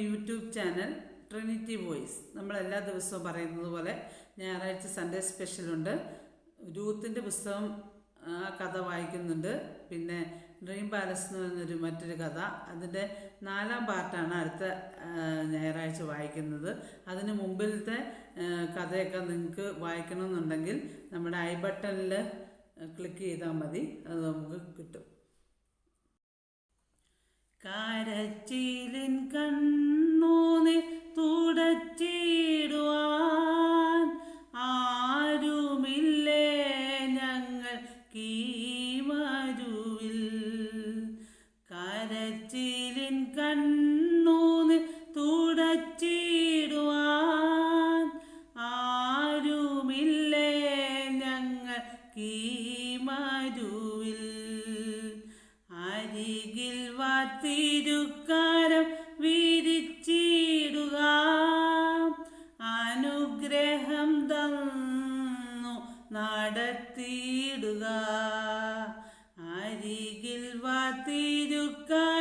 YouTube channel Trinity voice. നമ്മൾ എല്ലാ ദിവസവും പറയുന്നത് പോലെ ഞായറാഴ്ച സൺഡേ സ്പെഷ്യലുണ്ട്. രൂത്തിന്റെ പുസ്തകം ആ കഥ വായിക്കുന്നുണ്ട്. പിന്നെ ഡ്രീം പാലസ് എന്ന് പറയുന്നൊരു മറ്റൊരു കഥ. അതിന്റെ നാലാം പാർട്ടാണ് അടുത്ത ഞായറാഴ്ച വായിക്കുന്നത്. അതിന് മുമ്പിലത്തെ കഥയൊക്കെ നിങ്ങൾക്ക് വായിക്കണമെന്നുണ്ടെങ്കിൽ നമ്മുടെ ഐ ബട്ടണിൽ ക്ലിക്ക് ചെയ്താൽ മതി. അത് നമുക്ക് കിട്ടും. കരച്ചിലിൻ കണ്ണൂനെ തുടച്ചിടുവാൻ ആരുമില്ലേ ഞങ്ങൾ കീമരുവിൽ? കരച്ചിലിൻ കണ്ണൂനെ തുടച്ചിടുവാൻ ആരുമില്ലേ ഞങ്ങൾ കീമരുവിൽ? അരികിൽ വാത്തിരുക്കാരം വിരിച്ചിടുക. അനുഗ്രഹം തന്നു നടത്തിയിടുക. അരികിൽ വാത്തിരുക്കാരം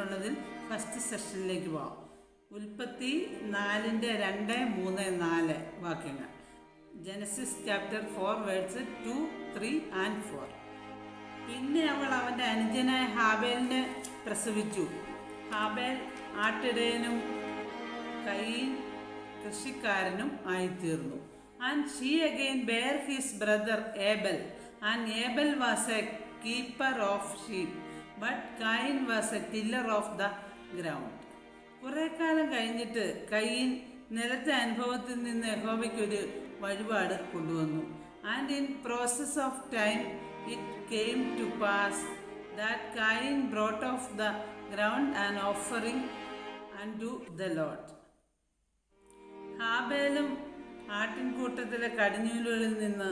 നാല് സെക്ഷനുള്ളതിൽ ഫസ്റ്റ് സെഷനിലേക്ക് പോവാം. ഉൽപ്പത്തി നാലിന്റെ രണ്ട് മൂന്ന് നാല് വാക്യങ്ങൾ. Genesis chapter four verses two three and four പിന്നെ അവൾ അവന്റെ അനുജനായ ഹാബേലിനെ പ്രസവിച്ചു. ഹാബേൽ ആട്ടിടയനും കൈ കൃഷിക്കാരനും ആയിത്തീർന്നു. And she again bare his brother Abel and Abel was a keeper of sheep but Cain was a tiller of the ground കുറേ കാലം കഴിഞ്ഞിട്ട് കയ്യിൻ നിലത്തെ അനുഭവത്തിൽ നിന്ന് യഹോബയ്ക്കൊരു വഴിപാട് കൊണ്ടുവന്നു. And in process of time it came to pass that Cain brought of the ground and offering and to the Lord ഹാബേലും ആട്ടിൻകൂട്ടത്തിലെ കടിഞ്ഞൂലുകളിൽ നിന്ന്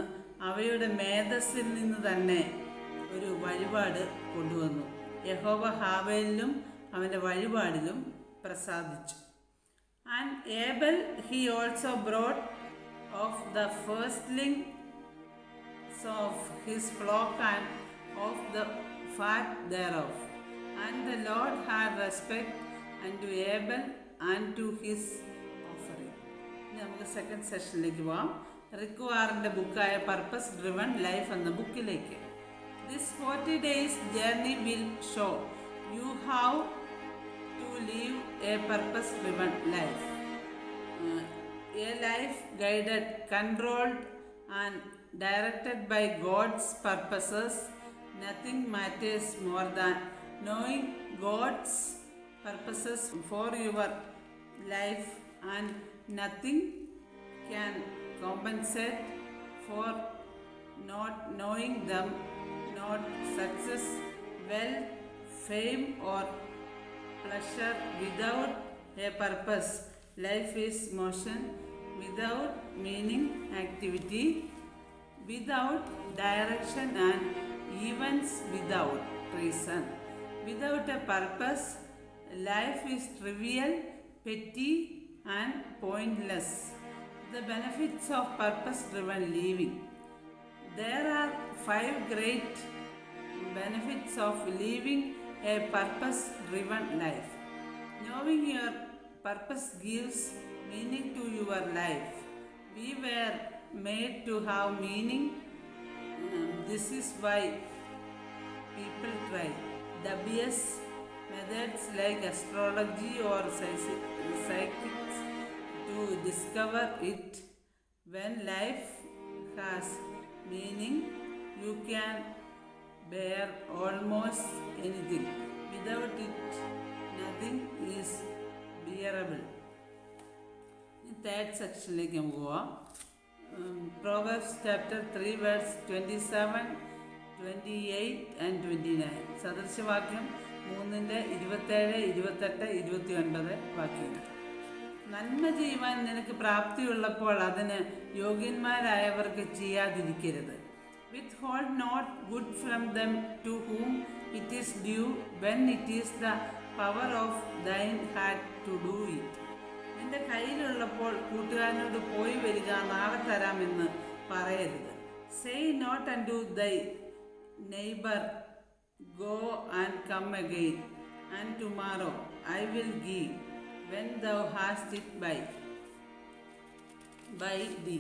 അവയുടെ മേധസ്സിൽ നിന്ന് തന്നെ ഒരു വഴിപാട് കൊണ്ടുവന്നു. യഹോവ ഹാവേലിലും അവന്റെ വഴിപാടിലും പ്രസാദിച്ചു and Abel he also brought of the firstling of his flock and of the fat thereof. And the Lord had respect unto Abel and to his offering. ഇനി നമുക്ക് സെക്കൻഡ് സെഷനിലേക്ക് പോവാം റിക്വാറിന്റെ ബുക്കായ പർപ്പസ് ഡ്രിവൺ ലൈഫ് എന്ന ബുക്കിലേക്ക് This 40 days journey will show you how to live a purpose driven life. Uh, a life guided, controlled, and directed by God's purposes. Nothing matters more than knowing God's purposes for your life, and nothing can compensate for not knowing them not success, wealth, fame, or pleasure without a purpose. Life is motion without meaning, activity without direction, and events without reason. Without a purpose, life is trivial, petty, and pointless. The benefits of purpose driven living. There are five great benefits of living a purpose driven life. Knowing your purpose gives meaning to your life. We were made to have meaning. Um, this is why people try the BS methods like astrology or psychics to discover it when life has meaning you can bear almost anything without it nothing is bearable third സെക്ഷനിലേക്ക് നമുക്ക് പോവാം. Proverbs chapter three verses twenty seven twenty eight and twenty nine സദൃശവാക്യം മൂന്നിന്റെ ഇരുപത്തേഴ് ഇരുപത്തെട്ട് ഇരുപത്തി ഒൻപത് വാക്യങ്ങൾ. നന്മ ചെയ്യുവാൻ നിനക്ക് പ്രാപ്തിയുള്ളപ്പോൾ അതിന് യോഗ്യന്മാരായവർക്ക് ചെയ്യാതിരിക്കരുത്. Withhold not good from them to whom it is due when it is the power of thine hand to do it നിന്റെ കയ്യിലുള്ളപ്പോൾ കൂട്ടുകാരനോട് പോയി വരിക നാളെ തരാമെന്ന് പറയരുത്. Say not unto thy neighbour go and come again and tomorrow I will give when thou hast it by by thee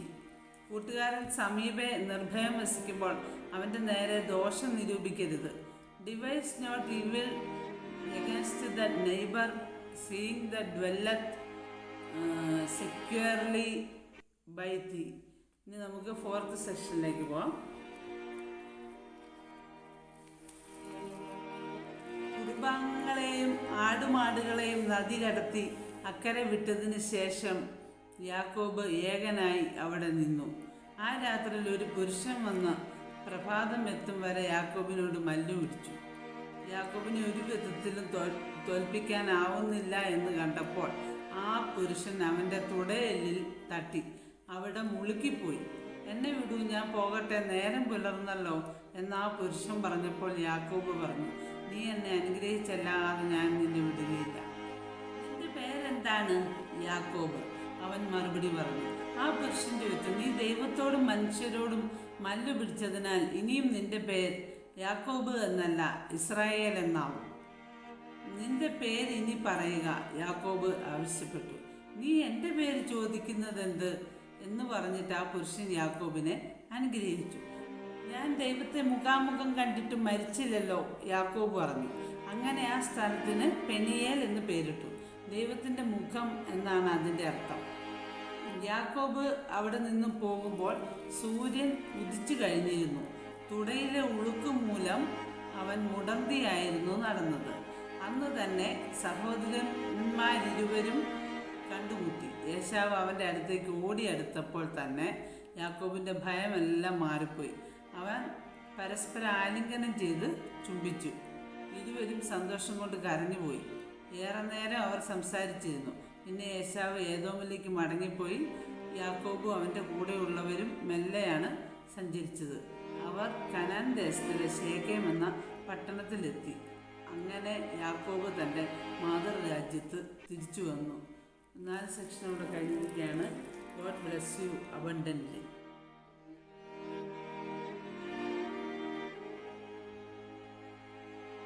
കൂട്ടുകാരൻ സമീപെ നിർഭയം വസിക്കുമ്പോൾ അവന്റെ നേരെ ദോഷം നിരൂപിക്കരുത്. Devise not evil against the neighbour seeing the dwelleth securely by thee ഇനി നമുക്ക് fourth സെക്ഷനിലേക്ക് പോവാം. കുടുംബാംഗങ്ങളെയും ആടുമാടുകളെയും നദി കടത്തി അക്കരെ വിട്ടതിന് ശേഷം യാക്കോബ് ഏകനായി അവിടെ നിന്നു. ആ രാത്രിയിൽ ഒരു പുരുഷൻ വന്ന് പ്രഭാതം എത്തും വരെ യാക്കോബിനോട് മല്ലു പിടിച്ചു. യാക്കോബിനെ ഒരു വിധത്തിലും തോൽ തോൽപ്പിക്കാനാവുന്നില്ല എന്ന് കണ്ടപ്പോൾ ആ പുരുഷൻ അവന്റെ തുടയലിൽ തട്ടി അവിടെ മുളുക്കിപ്പോയി. എന്നെ വിടൂ ഞാൻ പോകട്ടെ നേരം പുലർന്നല്ലോ എന്ന് ആ പുരുഷൻ പറഞ്ഞപ്പോൾ യാക്കോബ് പറഞ്ഞു. നീ എന്നെ അനുഗ്രഹിച്ചല്ലാതെ ഞാൻ നിന്നെ വിടുകയില്ല. നിന്റെ പേരെന്താണ്? യാക്കോബ്. അവൻ മറുപടി പറഞ്ഞു ആ പുരുഷൻ ചോദിച്ചു നീ ദൈവത്തോടും മനുഷ്യരോടും മല്ലു പിടിച്ചതിനാൽ ഇനിയും നിന്റെ പേർ യാക്കോബ് എന്നല്ല ഇസ്രായേൽ എന്നാവും. നിന്റെ പേര് ഇനി പറയുക യാക്കോബ് ആവശ്യപ്പെട്ടു. നീ എന്റെ പേര് ചോദിക്കുന്നത് എന്ത് എന്ന് പറഞ്ഞിട്ട് ആ പുരുഷൻ യാക്കോബിനെ അനുഗ്രഹിച്ചു. ദൈവത്തെ മുഖാമുഖം കണ്ടിട്ട് മരിച്ചില്ലല്ലോ യാക്കോബ് പറഞ്ഞു. അങ്ങനെ ആ സ്ഥലത്തിന് പെനിയേൽ എന്ന് പേരിട്ടു. ദൈവത്തിന്റെ മുഖം എന്നാണ് അതിന്റെ അർത്ഥം. യാക്കോബ് അവിടെ നിന്നും പോകുമ്പോൾ സൂര്യൻ ഉദിച്ചു കഴിഞ്ഞിരുന്നു. തുടയിലെ ഉളുക്ക് മൂലം അവൻ മുടന്തിയായിരുന്നു നടന്നത്. അന്ന് തന്നെ സഹോദരന്മാരിരുവരും കണ്ടുമുട്ടി. യേശാവ് അവന്റെ അടുത്തേക്ക് ഓടിയെടുത്തപ്പോൾ തന്നെ യാക്കോബിന്റെ ഭയമെല്ലാം മാറിപ്പോയി. അവൻ പരസ്പരം ആലിംഗനം ചെയ്ത് ചുംബിച്ചു. ഇരുവരും സന്തോഷം കൊണ്ട് കരഞ്ഞുപോയി. ഏറെ നേരം അവർ സംസാരിച്ചിരുന്നു. പിന്നെ യേശാവ് ഏതോമിലേക്ക് മടങ്ങിപ്പോയി. യാക്കോബും അവന്റെ കൂടെയുള്ളവരും മെല്ലെയാണ് സഞ്ചരിച്ചത്. അവർ കനാൻ ദേശത്തിലെ ശേഖം എന്ന പട്ടണത്തിലെത്തി. അങ്ങനെ യാക്കോബ് തന്റെ മാതൃരാജ്യത്ത് തിരിച്ചു വന്നു. നാല് സെക്ഷൻ അവിടെ കഴിഞ്ഞിരിക്കുകയാണ്. God bless you abundant.